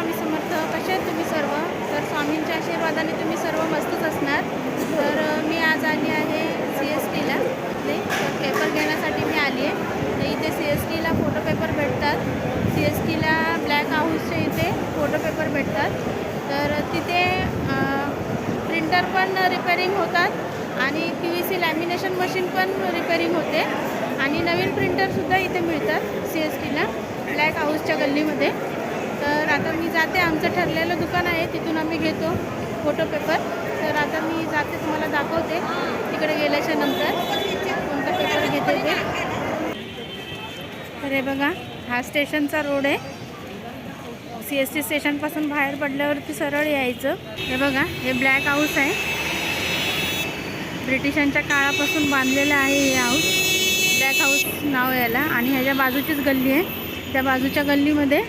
स्वामी समर्थ कसे आहेत तुम्ही सर्व? तर स्वामींच्या आशीर्वादाने तुम्ही सर्व मस्तच असणार. तर मी आज आली आहे सी एस टीला इथे तर पेपर घेण्यासाठी मी आली आहे. तर इथे सी एस टीला फोटो पेपर भेटतात. सी एस टीला ब्लॅक हाऊसच्या इथे फोटो पेपर भेटतात. तर तिथे प्रिंटर पण रिपेरिंग होतात आणि P V C lamination machine पण रिपेरिंग होते. आणि नवीन प्रिंटरसुद्धा इथे मिळतात सी एस टीला ब्लॅक हाऊसच्या गल्लीमध्ये. तर आता मी जाते. आमचं ठरलेलं दुकान आहे तिथून आम्ही घेतो फोटो पेपर तर आता मी जाते तुम्हाला दाखवते. तिकडे गेल्याच्यानंतर कोणता पेपर घेते ते. तर हे बघा हा स्टेशनचा रोड आहे. सी एस टी स्टेशनपासून बाहेर पडल्यावरती सरळ यायचं. हे बघा हे ब्लॅक हाऊस आहे. ब्रिटिशांच्या काळापासून बांधलेलं आहे हे हाऊस ब्लॅक हाऊस नाव याला. आणि ह्याच्या बाजूचीच गल्ली आहे. त्या बाजूच्या गल्लीमध्ये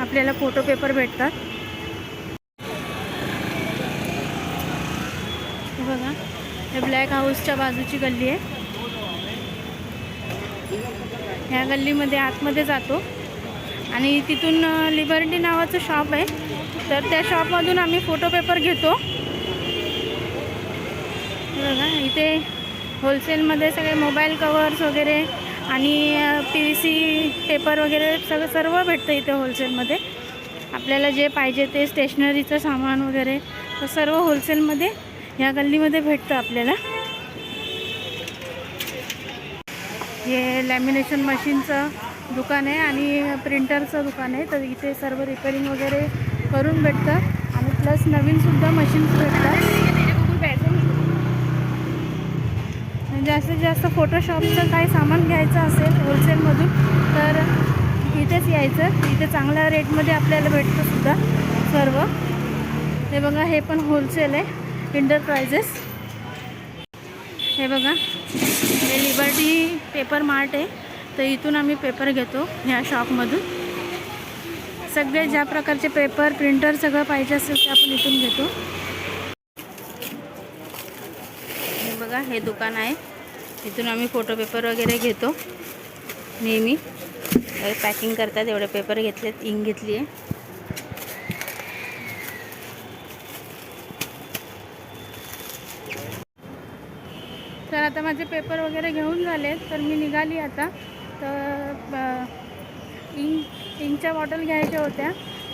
आपल्याला फोटो पेपर भेटतात. बघा हे ब्लॅक हाऊसच्या बाजूची गल्ली आहे. ह्या गल्लीमध्ये आतमध्ये जातो. आणि तिथून लिबर्टी नावाचं शॉप आहे. तर त्या शॉपमधून आम्ही फोटो पेपर घेतो. बघा इथे होलसेलमध्ये सगळे मोबाईल कवर्स वगैरे आणि पी व्ही सी पेपर वगैरे सगळं सर्व भेटतं इथे होलसेलमध्ये आपल्याला जे पाहिजे ते स्टेशनरीचं सामान वगैरे तर सर्व होलसेलमध्ये ह्या गल्लीमध्ये भेटतं आपल्याला. हे लॅमिनेशन मशीनचं दुकान आहे आणि प्रिंटरचं दुकान आहे तर इथे सर्व रिपेरिंग वगैरे करून भेटतं. आणि प्लस नवीनसुद्धा मशीन्स भेटतात. जास्तीत जास्त फोटोशॉपचं काही सामान घ्यायचं असेल होलसेलमधून तर इथेच यायचं. इथे चांगल्या रेटमध्ये आपल्याला भेटतं सुद्धा सर्व. हे बघा हे पण होलसेल आहे. इंटरप्राइजेस हे बघा हे लिबर्टी पेपर मार्ट आहे. तर इथून आम्ही पेपर घेतो ह्या शॉपमधून सगळे ज्या प्रकारचे पेपर प्रिंटर सगळं पाहिजे असेल ते आपण इथून घेतो. हे बघा हे दुकान आहे. इथून आम्ही फोटो पेपर वगैरे घेतो. नेहमी. पॅकिंग करतात एवढे पेपर घेतलेत इंक घेतली आहे. तर आता माझे पेपर वगैरे घेऊन झाले तर मी निघाली आता. तर ब- इंक इंकच्या बॉटल घ्यायच्या होत्या.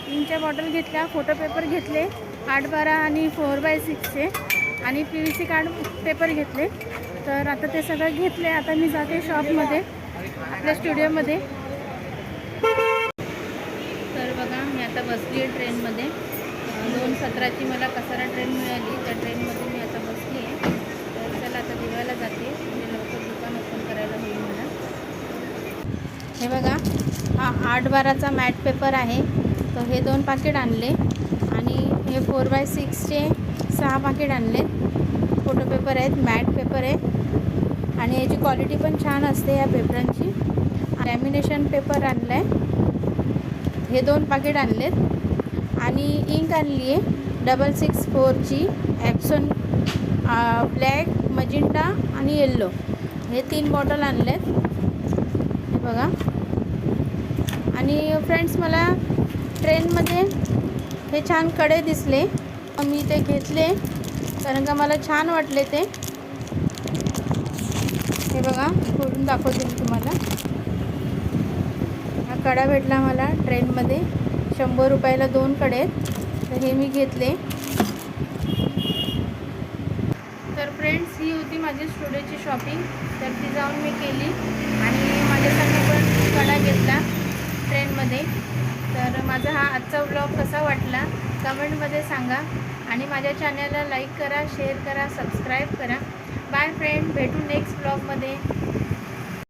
इंकच्या बॉटल घेतल्या फोटो पेपर घेतले आठ बारा आणि फोर बाय सिक्सचे आणि P V C card paper घेतले. तर आता ते सगळं घेतले आता मी जाते शॉपमध्ये आपल्या स्टुडिओमध्ये. तर बघा मी आता बसली आहे ट्रेनमध्ये दोन सतराची मला कसारा ट्रेन मिळाली. त्या ट्रेनमध्ये मी आता बसली आहे तर चला आता दिवायला जाते. म्हणजे लवकर दुकान ओपन करायला होईल मला. हे बघा हा आठ बाराचा मॅट पेपर आहे. तर हे दोन पाकिट आणले. आणि हे फोर बाय सिक्सचे सहा पाकिट आणले फोटो पेपर आहेत मॅट पेपर आहे आणि याची क्वालिटी पण छान असते या पेपरांची लॅमिनेशन पेपर आणलं आहे हे दोन पाकिट आणलेत. आणि इंक आणली आहे. डबल सिक्स फोरची ॲप्सन ब्लॅक मजिंटा आणि येल्लो हे तीन बॉटल आणलेत. हे बघा. आणि फ्रेंड्स मला ट्रेनमध्ये हे छानकडे दिसले. मी ते घेतले. कारण का मला छान वाटले ते. हे बघा खोलून दाखवते मी तुम्हाला. हा कडा भेटला मला ट्रेनमध्ये. शंभर रुपयाला दोन कडे आहेत. तर हे मी घेतले. तर फ्रेंड्स ही होती माझी स्टुडिओची शॉपिंग. तर ती जाऊन मी केली. आणि माझ्यासाठी पण कडा घेतला ट्रेनमध्ये. तर माझा हा आजचा ब्लॉग कसा वाटला? कमेंटमध्ये सांगा आणि माझ्या चॅनलला लाईक करा शेअर करा सबस्क्राईब करा. बाय फ्रेंड भेटू नेक्स्ट ब्लॉगमध्ये.